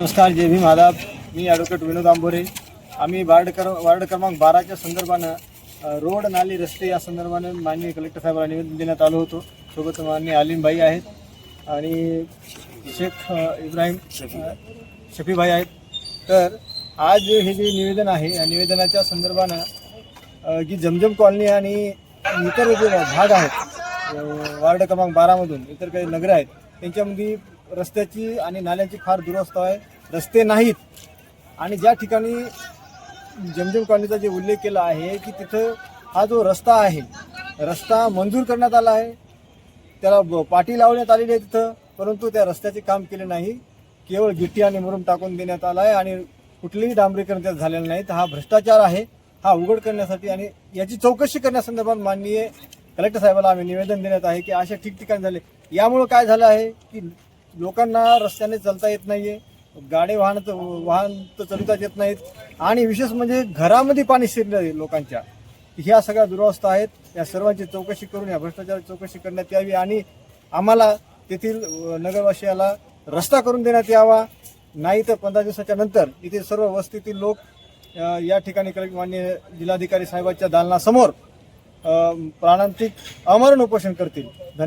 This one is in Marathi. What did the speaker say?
नमस्कार जय भीम आदाब. मी ॲडव्होकेट विनोद आंबोरे. आम्ही वार्ड कर वार्ड क्रमांक बाराच्या संदर्भानं रोड नाली रस्ते या संदर्भानं माननीय कलेक्टर साहेबांना निवेदन देण्यात आलं होतं. सोबत माननीय अलीमभाई आहेत आणि शेख इब्राहिम शफीभाई आहेत. तर आज हे जे निवेदन आहे या निवेदनाच्या संदर्भानं जी जमजम कॉलनी आणि इतर जे भाग आहेत वार्ड क्रमांक बारामधून इतर काही नगरं आहेत त्यांच्यामध्ये रस्त्याची आणि नाल्यांची फार दुरवस्था आहे. रस्ते नाहीत. आणि ज्या ठिकाणी जमजम कॉलनीचा जे उल्लेख केला आहे की तिथं हा जो रस्ता आहे रस्ता मंजूर करण्यात आला आहे. त्याला ब- पाटी लावण्यात आलेली आहे तिथं परंतु त्या रस्त्याचे काम केले नाही. केवळ गिट्टी आणि मुरुम टाकून देण्यात आला आहे आणि कुठलेही डांबरीकरण त्यात झालेलं नाही. तर हा भ्रष्टाचार आहे हा उघड करण्यासाठी आणि याची चौकशी करण्यासंदर्भात माननीय कलेक्टर साहेबाला आम्ही निवेदन देण्यात आहे की अशा ठिकठिकाणी झाले. यामुळं काय झालं आहे की लोकांना रस्त्याने चालता येत नाहीये गाडी वाहन वाहन तर चालवता येत नाहीत. आणि विशेष म्हणजे घरामध्ये पाणी शिरलं आहे लोकांच्या. ह्या सगळ्या दुरावस्था आहेत. या सर्वांची चौकशी करून या भ्रष्टाचाराची चौकशी करण्यात यावी आणि आम्हाला तेथील नगरवासियाला रस्ता करून देण्यात यावा. नाही तर पंधरा दिवसाच्या नंतर इथे सर्व वस्तीतील लोक या ठिकाणी कलेक्टर मान्य जिल्हाधिकारी साहेबांच्या दालनासमोर प्राणांतिक अमरण उपोषण करतील. धन्यवाद.